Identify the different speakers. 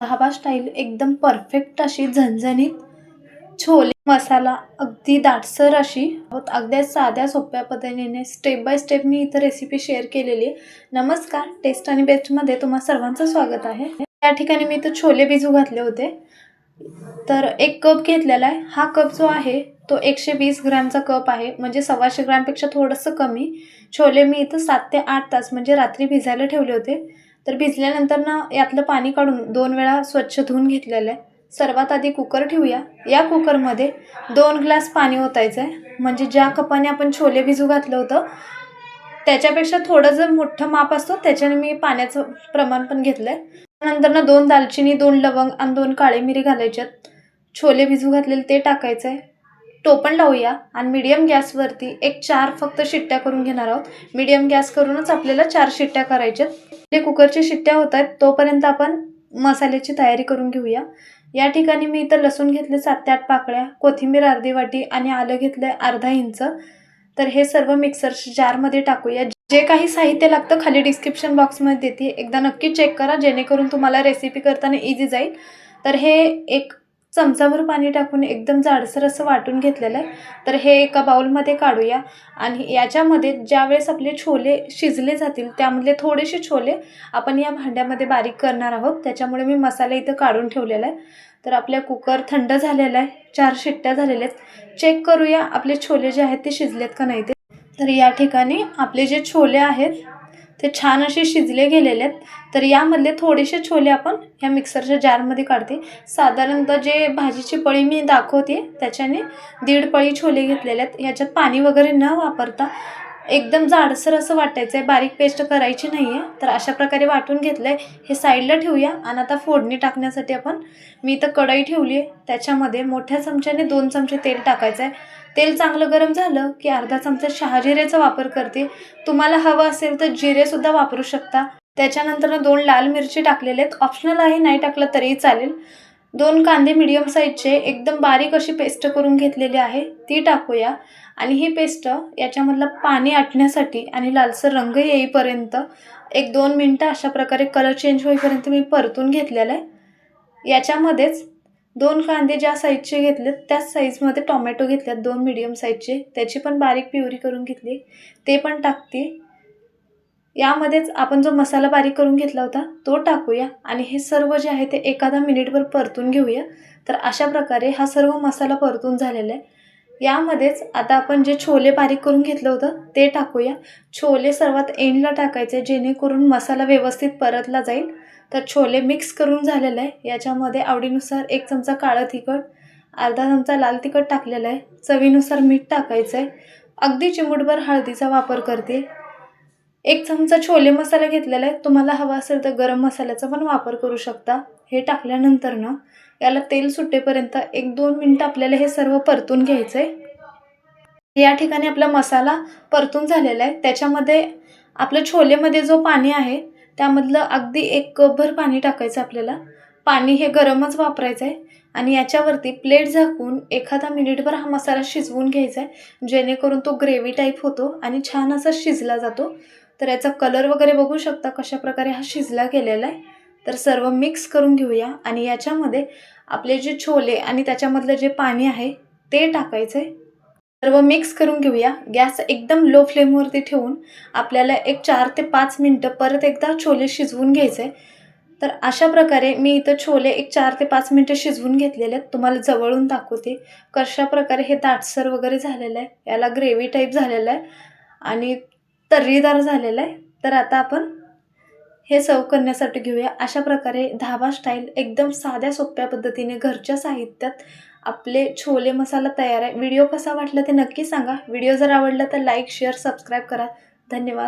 Speaker 1: धाबा style एकदम perfect अशी झणझणीत छोले मसाला अगदी दाटसर अशी. अगदी साध्या सोप्या पद्धतीने. स्टेप बाय स्टेप मी इथं रेसिपी शेअर केलेली आहे. नमस्कार टेस्ट आणि बेस्टमध्ये तुम्हा सर्वांचं स्वागत आहे. या ठिकाणी मी इथं छोले भिजू घातले होते. तर एक कप घेतलेला आहे. हा कप जो आहे तो एकशे वीस ग्रॅमचा कप आहे. म्हणजे सव्वाशे ग्रॅमपेक्षा थोडंसं कमी. छोले मी इथं सात ते आठ तास म्हणजे रात्री भिजायला ठेवले होते. तर भिजल्यानंतर ना यातलं पाणी काढून दोन वेळा स्वच्छ धुवून घेतलेलं आहे. सर्वात आधी कुकर ठेवूया. या कुकरमध्ये दोन ग्लास पाणी ओतायचं आहे. म्हणजे ज्या कपाने आपण छोले भिजू घातलं होतं त्याच्यापेक्षा थोडं जर मोठं माप असतो त्याच्याने मी पाण्याचं प्रमाण पण घेतलं आहे. नंतर ना दोन दालचिनी दोन लवंग आणि दोन काळे मिरी घालायच्यात छोले भिजू घातलेले ते टाकायचं आहे. टोपण लावूया. आणि मीडियम गॅसवरती एक चार फक्त शिट्ट्या करून घेणार आहोत. मीडियम गॅस करूनच आपल्याला चार शिट्ट्या करायच्यात जे कुकरच्या शिट्ट्या होत आहेत तोपर्यंत आपण मसाल्याची तयारी करून घेऊया. या ठिकाणी मी इथं लसूण घेतले सात ते आठ पाकळ्या कोथिंबीर अर्धी वाटी आणि आलं घेतलं आहे अर्धा इंच. तर हे सर्व मिक्सर जारमध्ये टाकूया. जे काही साहित्य लागतं खाली डिस्क्रिप्शन बॉक्समध्ये देते. एकदा नक्की चेक करा जेणेकरून तुम्हाला रेसिपी करताना इझी जाईल. तर हे एक चमचाभर पाणी टाकून एकदम जाडसर असं वाटून घेतलेलं आहे. तर हे एका बाउलमध्ये काढूया. आणि याच्यामध्ये ज्यावेळेस आपले छोले शिजले जातील त्यामधले थोडेसे छोले आपण या भांड्यामध्ये बारीक करणार आहोत. त्याच्यामुळे मी मसाला इथं काढून ठेवलेला आहे. तर आपल्या कुकर थंड झालेला आहे. चार शिट्ट्या झालेल्या आहेत. चेक करूया आपले छोले जे आहेत ते शिजलेत का नाही ते. तर या ठिकाणी आपले जे छोले आहेत ते छान असे शिजले गेलेले आहेत. तर यामधले थोडेसे छोले आपण ह्या मिक्सरच्या जारमध्ये काढते. साधारणतः जे भाजीची पळी मी दाखवते त्याच्याने दीड पळी छोले घेतलेले आहेत. ह्याच्यात पाणी वगैरे न वापरता एकदम जाडसर असं वाटायचं आहे बारीक पेस्ट करायची नाही आहे तर अशा प्रकारे वाटून घेतलं आहे हे साईडला ठेवूया आणि आता फोडणी टाकण्यासाठी आपण मी इथं कढई ठेवली आहे त्याच्यामध्ये मोठ्या चमच्याने दोन चमचे तेल टाकायचं आहे तेल चांगलं गरम झालं की अर्धा चमचा शहाजिऱ्याचा वापर करते. तुम्हाला हवं असेल तर जिरेसुद्धा वापरू शकता. त्याच्यानंतर दोन लाल मिरची टाकलेले आहेत. ऑप्शनल आहे नाही टाकलं तरीही चालेल. दोन कांदे मिडियम साईजचे एकदम बारीक अशी पेस्ट करून घेतलेली आहे. ती टाकूया. आणि ही पेस्ट याच्यामधलं पाणी आटण्यासाठी आणि लालसर रंग येईपर्यंत एक दोन मिनटं अशा प्रकारे कलर चेंज होईपर्यंत मी परतून घेतलेलं आहे. याच्यामध्येच दोन कांदे ज्या साईजचे घेतलेत त्याच साईजमध्ये टोमॅटो घेतल्यात दोन मिडियम साईजचे त्याची पण बारीक प्युरी करून घेतली. ते पण टाकते. यामध्येच आपण जो मसाला बारीक करून घेतला होता तो टाकूया. आणि हे सर्व जे आहे ते एखादा मिनिटभर परतून घेऊया. तर अशा प्रकारे हा सर्व मसाला परतून झालेला आहे. यामध्येच आता आपण जे छोले बारीक करून घेतलं होतं ते टाकूया. छोले सर्वात एंडला टाकायचे जेणेकरून मसाला व्यवस्थित परतला जाईल. तर छोले मिक्स करून झालेलं आहे. याच्यामध्ये आवडीनुसार एक चमचा काळं तिखट अर्धा चमचा लाल तिखट टाकलेलं आहे. चवीनुसार मीठ टाकायचं आहे अगदी चिमूटभर हळदीचा वापर करते. एक चमचा छोले मसाला घेतलेला आहे. तुम्हाला हवा असेल तर गरम मसाल्याचा पण वापर करू शकता. हे टाकल्यानंतर ना याला तेल सुटेपर्यंत एक दोन मिनटं आपल्याला हे सर्व परतून घ्यायचं आहे या ठिकाणी आपला मसाला परतून झालेला आहे. त्याच्यामध्ये आपलं छोलेमध्ये जो पाणी आहे त्यामधलं अगदी एक कपभर पाणी टाकायचं आपल्याला. पाणी हे गरमच वापरायचं आहे आणि याच्यावरती प्लेट झाकून एखादा मिनिटभर हा मसाला शिजवून घ्यायचा आहे जेणेकरून तो ग्रेव्ही टाईप होतो आणि छान असा शिजला जातो. तर याचा कलर वगैरे बघू शकता कशा प्रकारे हा शिजला गेलेला आहे. तर सर्व मिक्स करून घेऊया आणि याच्यामध्ये आपले जे छोले आणि त्याच्यामधलं जे पाणी आहे ते टाकायचं आहे सर्व मिक्स करून घेऊया. गॅस एकदम लो फ्लेमवरती ठेवून आपल्याला एक चार ते पाच मिनटं परत एकदा छोले शिजवून घ्यायचे तर अशा प्रकारे मी इथं छोले एक चार ते पाच मिनटं शिजवून घेतलेले आहेत. तुम्हाला जवळून दाखवते कशा प्रकारे हे दाटसर वगैरे झालेलं आहे. याला ग्रेव्ही टाईप झालेलं आहे. आणि तर्रीदार झालेलं आहे. तर आता आपण हे सर्व करण्यासाठी घेऊया. अशा प्रकारे धाबा स्टाईल एकदम साध्या सोप्या पद्धतीने घरच्या साहित्यात आपले छोले मसाला तयार आहे. व्हिडिओ कसा वाटला ते नक्की सांगा. व्हिडिओ जर आवडला तर लाईक शेअर सबस्क्राईब करा. धन्यवाद.